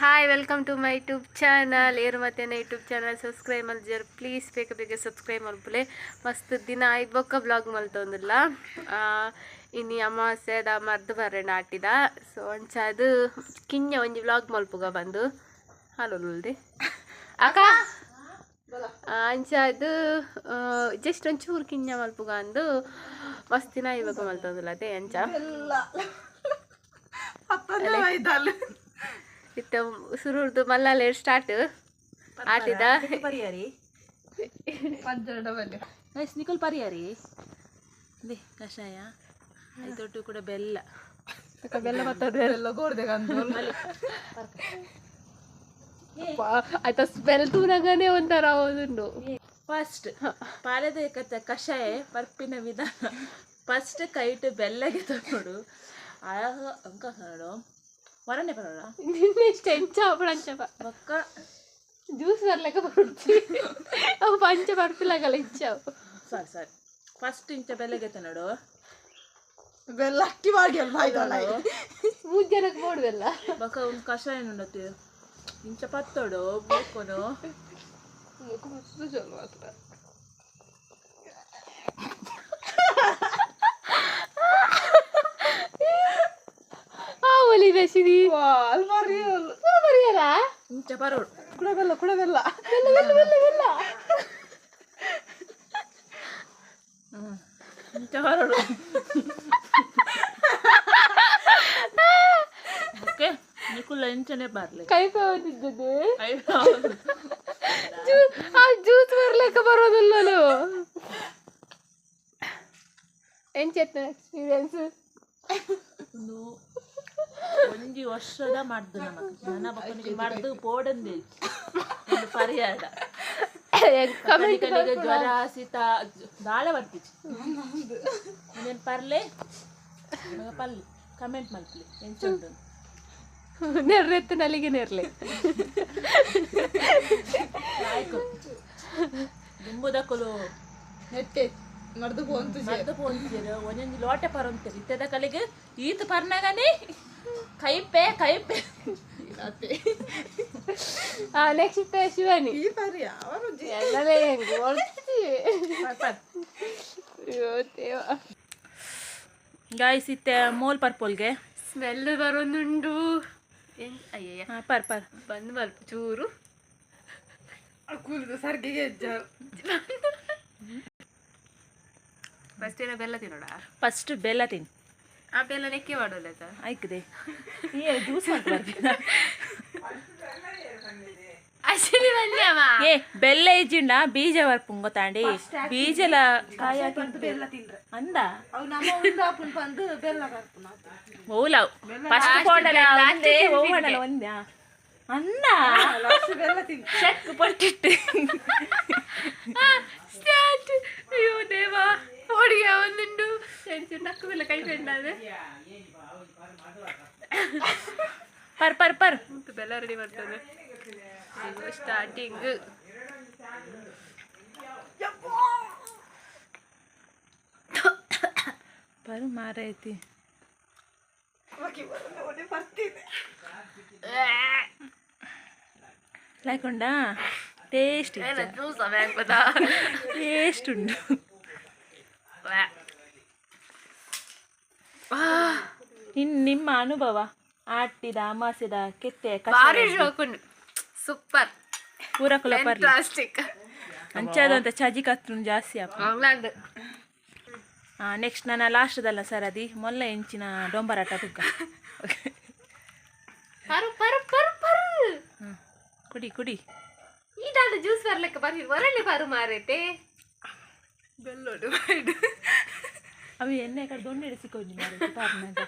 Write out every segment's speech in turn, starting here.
Hi welcome to my YouTube channel ಏರು ಮತ್ತೆ YouTube channel subscribe ಮಲ್ಜರ್ ಪ್ಲೀಸ್ ಬೇಗ ಬೇಗ ಸಬ್ಸ್ಕ್ರೈಬ್ ಮಲ್ಪುಲೆ ಮಸ್ತ್ ದಿನ ಐದು ಬೊಕ್ಕ ಬ್ಲಾಗ್ ಮಲ್ತೊಂದಿಲ್ಲ ಇನ್ನು ಅಮಾವಾಸ್ಯೆ ಅದ ಮರ್ದು ಬರೋಣ ಆಟಿದ ಸೊ ಒಂಚದು ಕಿಂಜ ಒಂಜಿ ಬ್ಲಾಗ್ ಮಲ್ಪುಗ ಬಂದು ಹಲೋ ಉಲ್ದೆ ಅಕ್ಕ ಅಂಚದು ಜಸ್ಟ್ ಒಂಚೂರು ಕಿಂಜ ಮಲ್ಪುಗ ಅಂದು ಮಸ್ತ್ ದಿನ ಇವಾಗ ಮಲ್ತೊಂದಿಲ್ಲ ಅದೇ ಅಂಚ ಇತ್ತ. ಸುರುಡ್ದು ಮಲ್ಲಾಲೆ ಸ್ಟಾರ್ಟ್ ಆಟಿದ. ಪರಿಯಾರಿ ಗೈಸ್ ನಿಕುಲ್ ಪರಿಹಾರಿ. ದೇ ಕಷಾಯ. ಐದೊಟ್ಟು ಕೂಡ ಬೆಲ್ಲ. ಬೆಲ್ಲ ಬರ್ತದೆ. ಆಯ್ತಾ ಸ್ಮೆಲ್ ತೂನಗನೆ ಒಂಥರ ಹೋದುಂಡು ಫಸ್ಟ್ ಪಾಲದ ಕಷಾಯ ಪರ್ಪಿನ ವಿಧಾನ. ಫಸ್ಟ್ ಕೈಟ್ ಬೆಲ್ಲಗೆ ತಗೊಂಡು. ಆಗ ಅಂಕ ಹೊರನೆ ನಿನ್ನೆ ನಿನ್ನೆಷ್ಟು ಎಂಚ ಪಂಚ ಬೊಕ್ಕ ಜ್ಯೂಸ್ ಬರ್ಲಕ್ಕ ಬರುತ್ತಿ. ಅವು ಪಂಚ ಬರ್ಪಿಲಾಗಲ್ಲ ಇಚ್ಚಾವು ಸಾರಿ ಸಾರಿ. ಫಸ್ಟ್ ಇಂಚ ಬೆಲ್ಲಗೆ ನೋಡು. ಬೆಲ್ಲ ಅಕ್ಕಿ ಮಾಡಿ ಮೂರು ಜನಕ್ಕೆ ನೋಡುದಲ್ಲ ಬೊಕ್ಕ ಒಂದು ಕಷಾಯ ನೋಡತ್ತಿ ಇಂಚ ಪತ್ತೋಡು ಬೇಕೊನು ಆ ಒಲಿ ಬೆಸಿದಿ ಅಲ್ಮಾರಿ ಬರಿಯಲ್ಲ ಇಂಚ ಬರೋಡು ಕುಡ ಬೆಲ್ಲ ಕುಡ ಬೆಲ್ಲ ಬೆಲ್ಲ ಬೆಲ್ಲ ಬೆಲ್ಲ ಬೆಲ್ಲ ಹ್ಮ್ ಇಂಚ ಬರೋಡು ಓಕೆ ನಿಕುಲ್ಲ ಇಂಚನೆ ಬರ್ಲಿ ಕೈ ಹೋದಿದ್ದದು ಅಯ್ಯೋ ಜ್ಯೂಸ್ ಆ ಜ್ಯೂಸ್ ಬರ್ಲಿಕ್ಕ ಬರೋದಿಲ್ಲ ನೀವು ಎಂಚೆತ್ತ ಎಕ್ಸ್ಪೀರಿಯನ್ಸ್ ಒಂದು ಒಂಜಿ ವರ್ಷದ ಮಾಡ್ದು ನಮಕ್ ನನ್ನ ಬಕ್ಕನಿಗೆ ಮಾಡ್ದು ಪೋಡಂದೆ ಒಂದು ಪರಿಹಾರ. ಜ್ವರ ಶೀತ ದಾಳೆ ಬರ್ತಿச்சு ಇನ್ನೇನು ಪರ್ಲೆ? ಪಲ್ಲಿ ಪಲ್ಲೆ ಕಮೆಂಟ್ ಮಲ್ಪಲಿ ಎಂಚುಂಡು ನೆರ್ರೆತ್ತು ನಲಿಗೆ ನೆರ್ಲೆ. ಆಯ್ತು. ದುಂಬುದಕ್ಕಲು ನೆಟ್ಟೆ. ಮರ್ದು ಪೋಂತು ನಡೆದು ಪೋಂತೀರು ಒಂದೊಂದು ಲೋಟೆ ಪರಂತೀರಿ ಇತ್ತದ ಕಲಿಗೆ ಈತ ಪರ್ನಾಗನೆ. ಕೈಪೆ ಕೈಪೆ. ಆ ನೆಕ್ಸ್ಟ್ ಶಿವಾನಿ. ಈ ಪರಿ ಅವರು ಎಲ್ಲರೇ ಹೆಂಗೆ ದೇವ ಗಾಯ್ಸ್ ಇತ್ತೆ ಮೋಲ್ ಪರ್ಪೋಲ್ಗೆ ಸ್ಮೆಲ್ ಬರೋದುಂಡು ಅಯ್ಯಯ್ಯ. ಹಾಂ ಪರ್ ಪರ್. ಬಂದು ಸ್ವಲ್ಪ ಚೂರು. ಕೂಲಿದ ಸರ್ಗಿಗೆ ಹೆಜ್ಜಾರು ಫಸ್ಟ್ ಏನೋ ಬೆಲ್ಲ ತಿನ್ನೋಣ? ಫಸ್ಟ್ ಬೆಲ್ಲ ತಿನ್ ಆ ಬೆಲ್ಲ ನೆಕ್ಕೆ ಮಾಡೋಲ್ಲ ಆಯ್ಕದೆ ಏ ಜ್ಯೂಸ್ ಮಾಡ್ಬಾರ್ದು ಅಶ್ವಿನಿ ಬಂದ್ಯಮ್ಮ ಏ ಬೆಲ್ಲ ಇಜ್ಜಿಂಡ ಬೀಜ ಬರ್ಪುಂಗ ತಾಂಡಿ. ಬೀಜಲ ಕಾಯ ಬೆಲ್ಲ ತಿನ್ರೆ ಅಂದ? ಅವು ನಮ್ಮ ಉಂದ ಅಪ್ಪನ ಬಂದು ಬೆಲ್ಲ ಬರ್ತು ನಾವು ಓಲವ್ ಫಸ್ಟ್ ಒಂದೇ last ಓವಣಲ ಒಂದ್ಯಾ ಅಂದ? ಬೆಲ್ಲ ತಿನ್ ಚೆಕ್ ಪಟ್ಟಿಟ್ಟು. ಅಯ್ಯೋ ದೇವ. ಹೋಳಿಗೆ ಒಂದುಂಡು ಸೆಣಸು ನಕ್ಕು ಬೆಲ್ಲ ಕೈ ಬೆಂಡಾದೆ ಪರ್ ಪರ್ ಪರ್ ಮತ್ತು ಬೆಲ್ಲ ರೆಡಿ ಮಾಡ್ತದೆ ಸ್ಟಾರ್ಟಿಂಗ್ ಪರ್ ಮಾರೈತಿ ಬರ್ತೀನಿ ಲಾಯ್ಕೊಂಡ ಟೇಸ್ಟ್ ಜ್ಯೂಸ್ ಇನ್ ನಿಮ್ಮ ಅನುಭವ. ಆಟಿದ ಅಮಾಸಿದ ಕೆತ್ತೆ ಭಾರಿ ಶೋಕುಂಡು ಸೂಪರ್ ಪೂರಕುಲ ಕುಲಪರ್ ಪ್ಲಾಸ್ಟಿಕ್ ಅಂಚಾದಂತ ಚಜಿ ಕತ್ರು ಜಾಸ್ತಿ ಅಪ್ಪ. ಮಂಗ್ಲಾಂಡ್ ನೆಕ್ಸ್ಟ್ ನನ್ನ ಲಾಸ್ಟ್ದಲ್ಲ ಸರ್ ಅದಿ. ಮೊಲ್ಲ ಇಂಚಿನ ಡೊಂಬರಾಟ ತುಗ್ಗ ಪರು ಪರು ಪರು ಪರು. ಕುಡಿ ಕುಡಿ. ಈಟಾದ ಜ್ಯೂಸ್ ಬರ್ಲಿಕ್ಕೆ ಬರ್ರಿ ಹೊರಳಿ ಬಾರು ಮಾರೇತೆ. ಬೆಲ್ಲೋಡು ಅವು ಎಣ್ಣೆ ಕಡೆ ದೊಣ್ಣೆ ಇಡಿಸಿಕೊಂಡು ಮಾರೈತಿ ಪಾರ್ನಾಗ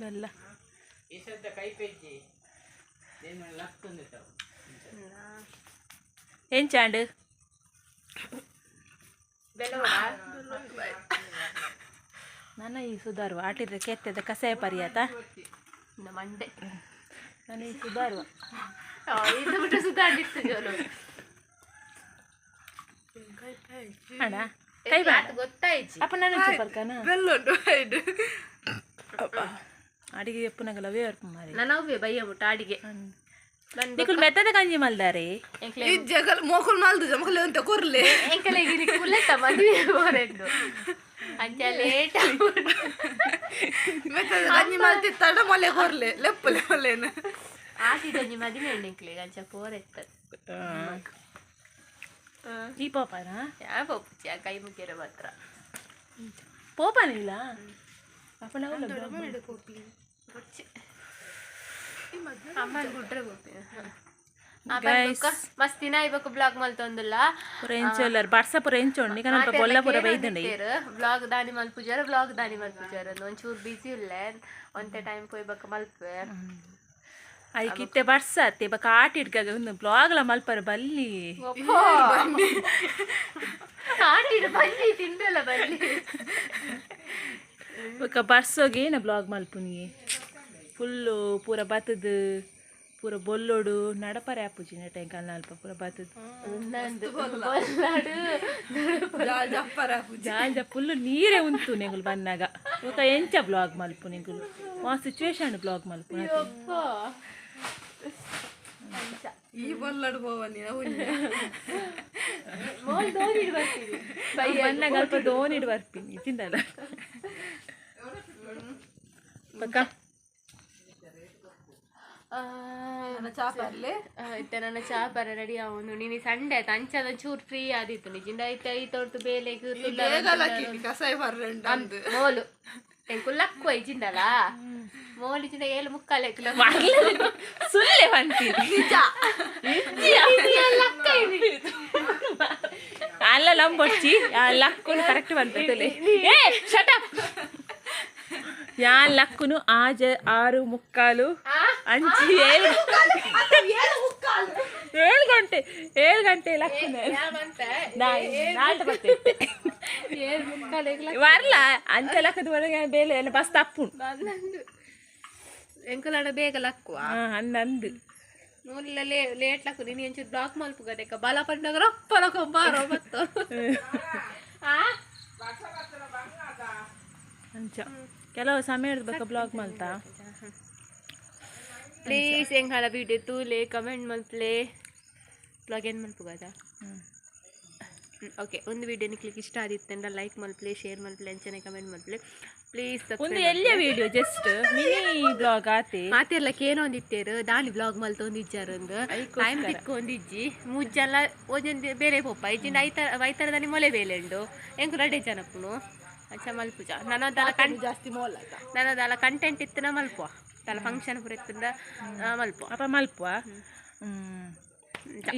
ಬೆಲ್ಲ ಎಂಚಾಂಡ್ ಚಾಂಡು? ನನ್ನ ಈ ಸುಧಾರು ಆಟಿದ್ರೆ ಕೆತ್ತದ ಕಸಾಯ ಪರಿಯಾತ? ಮಂಡೆ ನಾನು ಈ ಸುಧಾರುವ. ಜೋರು ಅಣ್ಣ? ಕೈ ಬಾತ್ ಗೊತ್ತಾಯ್ತು. ಅಡಿಗೆ ಎಪ್ಪನಗಲವೇ ಅರ್ಪು ಮಾರಿ. ನನವೇ ಬಯ್ಯ ಮುಟ್ಟ ಅಡಿಗೆ. ಬಿಕುಲ್ ಮೆತ್ತದ ಗಂಜಿ ಮಲ್ದಾರೆ? ಈ ಜಗಲ್ ಮೋಕುಲ್ ಮಲ್ದು ಜಮಕಲೆ ಅಂತ ಕೊರ್ಲೆ. ಎಂಕಲೆ ಗಿರಿ ಕುಲ್ಲೆ ತಮದಿ ಓರೆಂದು ಅಂಚ ಲೇಟ್ ಮೆತ್ತದ ಗಂಜಿ ತಡ ಮಲೆ ಕೊರ್ಲೆ ಲೆಪ್ಪಲೆ ಮಲೆನ. ಆಸಿ ಗಂಜಿ ಮದಿನ ಎಣ್ಣೆಂಕ್ಲೆ ಗಂಜ ಪೋರೆತ್ತದ. ಈ ಪೋಪನ ಯಾ ಆ ಕೈ ಮುಗಿಯರ ಮಾತ್ರ. ಪೋಪನಿಲ್ಲ ಅಪ್ಪನ ಅಮ್ಮನ ಗುಡ್ರೆ ಗೊತ್ತಿನ ಮಸ್ತ್ ದಿನ ಇವಾಗ ಬ್ಲಾಗ್ ಮಲ್ತೊಂದಿಲ್ಲ ಪುರ ಎಂಚೋಲ್ಲರ್ ಬರ್ಸ ಪುರ ಎಂಚೋಂಡಿ ಕನಲ್ಪ ಬೊಲ್ಲ ಪುರ ಬೈದಂಡಿ ಬ್ಲಾಗ್ ದಾನಿ ಮಲ್ಪುಜಾರ ಬ್ಲಾಗ್ ದಾನಿ ಮಲ್ಪುಜಾರ ಒಂಚೂರು ಬಿಸಿ ಇಲ್ಲೆ ಒಂತೆ ಟೈಮ್ ಕೊಯ್ಬೇಕು ಮಲ್ಪೆ ಅದಕ್ಕೆ ಕಿತ್ತೆ ಬರ್ಸ ಅತ್ತೆ ಬಕ ಆಟ ಇಡ್ಕಾಗ ಒಂದು ಬ್ಲಾಗ್ಲ ಮಲ್ಪರ ಬಲ್ಲಿ. ಆಟಿಡು ಬಲ್ಲಿ ತಿಂದಲ್ಲ ಬಲ್ಲಿ. ಬಕ ಬರ್ಸೋಗೆ ಏನ ಬ್ಲಾಗ್ ಮಲ್ಪುನಿಗೆ ಫುಲ್ಲು ಪೂರ ಬತ್ತದ ಪೂರ ಬೊಲ್ಲೋಡು ನಡಪರ ಆಪುಜಿ ನೆಟೆಂಕಲ್ ನಲ್ಪ ಪೂರ ಬತ್ತದ ನಂದು ಬಲ್ಲಾಡು ಜಪ್ಪರ ಜಾಂಜ ಫುಲ್ಲು ನೀರೇ ಉಂಟು ನೆಗುಲು ಬಂದಾಗ. ಬಕ ಎಂಚ ಬ್ಲಾಗ್ ಮಲ್ಪು ನೆಗುಲು. ಆ ಸಿಚುವೇಶನ್ ಬ್ಲಾಗ್ ಮಲ್ಪು. ಅಪ್ಪ. ಈ ಬಲ್ಲಡ್ ನೀನು. ಮೋಲ್ ಅಲ್ಪ ಬರ್ತೀನಿ. ಪಕ್ಕ. ಚಾಪರ್ಲೆ ಇತ್ತೆ ನನ್ನ ಚಾಪರ ರೆಡಿ ಅವನು ನೀನು ಸಂಡೆ ಆಯ್ತು? ಅಂಚದ ಚೂರು ಫ್ರೀ ಆದಿತ್ತು ನಿಜಿಂದ. ಐತೆ ಐ ತೋರ್ತು ಬೇಲೆ ಕಸಾಯ ಬರ್ರಂಡ ಅಂದು ಮೋಲು ಎಂಕು ಲಕ್ಕು ಐಜಿಂದಲ್ಲ ಮೋಲ್ ಇಜಿಂದ ಏಳು ಮುಕ್ಕಾಲೆ ಕಿಲೋ ಸುಳ್ಳೆ ಬಂತೀನಿ ಅಲ್ಲ ಲಂಬೊಚ್ಚಿ ಆ ಲಕ್ಕುನು ಕರೆಕ್ಟ್ ಬಂತಲೆ ಏ ಶಟ ಯಾ ಲಕ್ಕುನು ಆಜ ಆರು ಮುಕ್ಕಾಲು ಅಂಚಿ ಏಳು ಏಳು ಗಂಟೆ ಏಳು ಗಂಟೆ ಲಕ್ಕುನ. ಬರ್ತೈತೆ ವರ್ಲ ಅಂಚ ಲಕ್ಕದ ಒಳಗೆ ಬೇಲೆ ಎಲ್ಲ ಬಸ್ ತಪ್ಪುಂಡು ಎಂಕುಲಾಡ ಬೇಗ ಲಕ್ಕುವ. ನಂದು ಅಂದಂದು ನೂಲ್ಲ ಲೇ ಲೇಟ್ ಲಕ್ಕು ನೀನು ಎಂಚೂರು ಬ್ಲಾಕ್ ಮಲ್ಪು ಗದೆಕ ಬಲ ಪಂಡಾಗ ರೊಪ್ಪ ರೊಕ್ಕ ಬಾರೋ ಬತ್ತು ಅಂಚ. ಕೆಲವು ಸಮಯ ಇರ್ಬೇಕು ಬ್ಲಾಗ್ ಮಲ್ತಾ ಪ್ಲೀಸ್ ಹೆಂಗೆ ಹಾಳ ವಿಡಿಯೋ ತೂಲೆ ಕಮೆಂಟ್ ಮಲ್ಪ್ಲೆ ಬ್ಲಾಗ್ ಏನು ಮಲ್ಪು ಗದ ಓಕೆ ಒಂದು ವಿಡಿಯೋ ನಿಕ್ಲಿಕ್ ಇಷ್ಟ ಆದಿತ್ತಂಡ ಲೈಕ್ ಮಾಡ್ಲಿ ಶೇರ್ ಮಲ್ಪ್ಲೆ ಅಂಚನೆ ಕಮೆಂಟ್ ಮಾಡ್ಲಿ ಪ್ಲೀಸ್ ಒಂದು ಎಲ್ಲಿಯ ವಿಡಿಯೋ ಜಸ್ಟ್ ಮಿನಿ ಬ್ಲಾಗ್ ಆತೆ. ಒಂದು ಕೇನೊಂದಿತ್ತೇರು ದಾನಿ ಬ್ಲಾಗ್ ಮಲ್ತೊಂದಿಜ್ಜಾರು ಒಂದು. ಟೈಮ್ ತಿಕ್ಕೊಂದಿಜ್ಜಿ ಮುಜ್ಜೆಲ್ಲ ಒಂದೊಂದು ಬೇರೆ ಪೊಪ್ಪ ಇಜ್ಜಿಂದ ಐತರ ಐತರದಲ್ಲಿ ಮೊಲೆ ಬೇಲೆ ಉಂಡು. ಎಂಕು ರಡೆ ಜನಪ್ಪನು ಅಚ್ಚ ಮಲ್ಪುಜ ನನ್ನದಲ್ಲ ಕಣ್ ಜಾಸ್ತಿ ಮೋಲ್ ನನ್ನದಲ್ಲ ಕಂಟೆಂಟ್ ಇತ್ತಿನ ಮಲ್ಪುವ. ತಲ ಫಂಕ್ಷನ್ ಪೂರ ಇತ್ತಿಂದ ಮಲ್ಪುವ. ಅಪ್ಪ ಮಲ್ಪುವ? ಹ್ಮ್.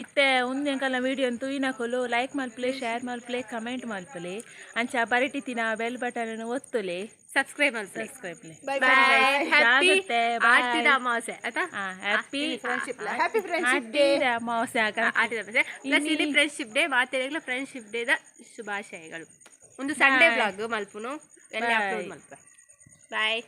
ಇತ್ತೆ ಒಂದೆಂಕಲ್ಲ ವಿಡಿಯೋ ಅಂತೂ ಇನಕೊಲು ಲೈಕ್ ಮಲ್ಪಲೆ ಶೇರ್ ಮಲ್ಪಲೆ ಕಮೆಂಟ್ ಮಲ್ಪಲೆ. ಅಂಚ ಬರಿಟಿತಿನ ಬೆಲ್ ಬಟನ್ ಒತ್ತುಲೆ. ಸಬ್ಸ್ಕ್ರೈಬ್ ಮಲ್ಪೆ ಸಬ್ಸ್ಕ್ರೈಬ್ಲೆ ಹ್ಯಾಪಿ ಅಮಾವಾಸ್ಯೆ ಆಯ್ತಾ? ಹ್ಯಾಪಿ ಹ್ಯಾಪಿ ಹ್ಯಾಪಿ ಅಮಾವಾಸ್ಯೆ ಆಗ. ಆಟಿದ ಅಮಾವಾಸ್ಯೆ. ಪ್ಲಸ್ ಇಲ್ಲಿ ಫ್ರೆಂಡ್ಶಿಪ್ ಡೇ ದ ಫ್ರೆಂಡ್ಶಿಪ್ ಡೇದ ಶುಭಾಶಯಗಳು. ಒಂದು ಸಂಡೇ ಬ್ಲಾಗ್ ಮಲ್ಪುನು. ಎಲ್ಲ ಅಪ್ಲೋಡ್ ಮಲ್ಪೆ ಬಾಯ್